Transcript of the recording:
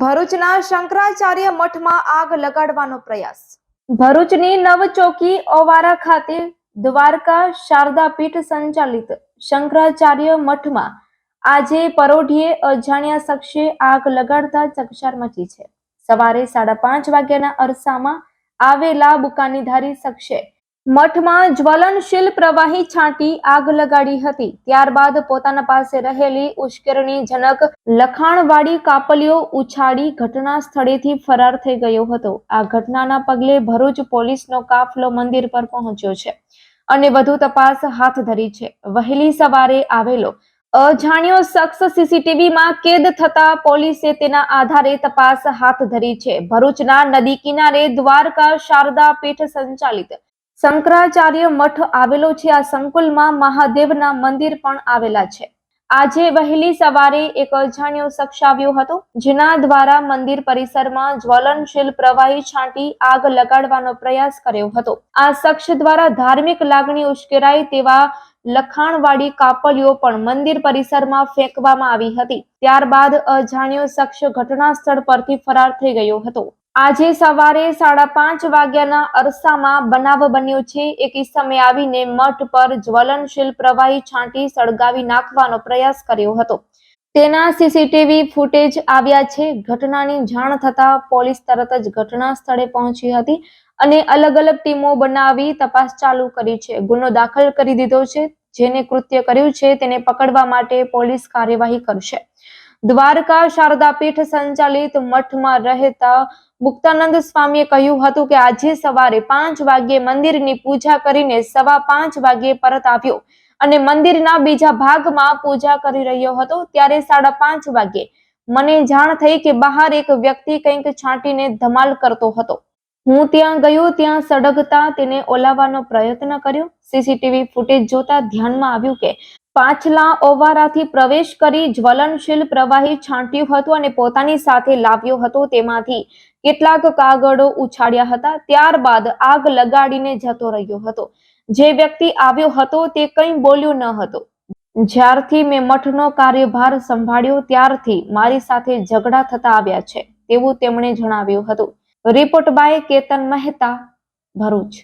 ભરૂચના શંકરાચાર્ય મઠમાં આગ લગાડવાનો પ્રયાસ. ભરૂચની નવચોકી ઓવારા ખાતે દ્વારકા શારદા પીઠ સંચાલિત શંકરાચાર્ય મઠમાં આજે પરોઢીએ અજાણ્યા શખ્સે આગ લગાડતા ચકચાર મચી છે. સવારે સાડા પાંચ વાગ્યાના અરસામાં આવેલા બુકાનીધારી શખ્સે મઠમાં જ્વલનશીલ પ્રવાહી છાંટી આગ લગાડી હતી. ત્યારબાદ પોતાના પાસે રહેલી ઉશ્કેરણીજનક લખાણવાળી કાપલીઓ ઉછાળી ઘટના સ્થળેથી ફરાર થઈ ગયો હતો. આ ઘટનાના પગલે ભરૂચ પોલીસનો કાફલો મંદિર પર પહોંચ્યો છે અને વધુ તપાસ હાથ ધરી છે. વહેલી સવારે આવેલો અજાણ્યો શખ્સ સીસીટીવીમાં કેદ થતા પોલીસે તેના આધારે તપાસ હાથ ધરી છે. ભરૂચના નદી કિનારે દ્વારકા શારદા પીઠ સંચાલિત શંકરાચાર્ય મઠ આવેલો છે. આ સંકુલમાં મહાદેવના મંદિર પણ આવેલા છે. આજે વહેલી સવારે એક અજાણ્યો શખ્સ આવ્યો હતો, જેના દ્વારા મંદિર પરિસરમાં જ્વલનશીલ પ્રવાહી છાંટી આગ લગાડવાનો પ્રયાસ કર્યો હતો. આ શખ્સ દ્વારા ધાર્મિક લાગણી ઉશ્કેરાય તેવા લખાણવાળી કાપલીઓ પણ મંદિર પરિસરમાં ફેંકવામાં આવી હતી. ત્યારબાદ અજાણ્યો શખ્સ ઘટના સ્થળ પરથી ફરાર થઈ ગયો હતો. આજે સવારે સાડા પાંચ વાગ્યાના અરસામાં બનાવ બન્યો છે. એક સમય આવીને મઠ પર જ્વલનશીલ પ્રવાહી છાંટી સળગાવી નાખવાનો પ્રયાસ કર્યો હતો. તેના સીસીટીવી ફૂટેજ આવ્યા છે. ઘટનાની જાણ થતા પોલીસ તરત જ ઘટના સ્થળે પહોંચી હતી અને અલગ અલગ ટીમો બનાવી તપાસ ચાલુ કરી છે. ગુનો દાખલ કરી દીધો છે. જેને કૃત્ય કર્યું છે તેને પકડવા માટે પોલીસ કાર્યવાહી કરશે. દ્વારકા શારદાપીઠ સંચાલિત મઠમાં રહેતા મુક્તાનંદ સ્વામીએ કહ્યું હતું કે આજે સવારે પાંચ વાગ્યે મંદિરની પૂજા કરીને સવા પાંચ વાગ્યે પરત આવ્યો અને મંદિરના બીજા ભાગમાં પૂજા કરી રહ્યો હતો. ત્યારે સાડા પાંચ વાગ્યે મને જાણ થઈ કે બહાર એક વ્યક્તિ કંઈક છાંટીને ધમાલ કરતો હતો. હું ત્યાં ગયો, ત્યાં સડગતા તેને ઓલાવવાનો પ્રયત્ન કર્યો. સીસીટીવી ફૂટેજ જોતા ધ્યાનમાં આવ્યું કે પાછલા ઓવારાથી પ્રવેશ કરી જ્વલનશીલ પ્રવાહી છાંટ્યું હતું અને પોતાની સાથે લાવ્યો હતો. તેમાંથી કેટલાક કાગળો ઉછાળ્યા હતા. ત્યારબાદ આગ લગાડીને જતો રહ્યો હતો. જે વ્યક્તિ આવ્યો હતો તે કંઈ બોલ્યો ન હતો. જ્યારથી મેં મઠનો કાર્યભાર સંભાળ્યો, ત્યારથી મારી સાથે ઝઘડા થતા આવ્યા છે, તેવું તેમણે જણાવ્યું હતું. Report by Ketan Mehta, Bharuch.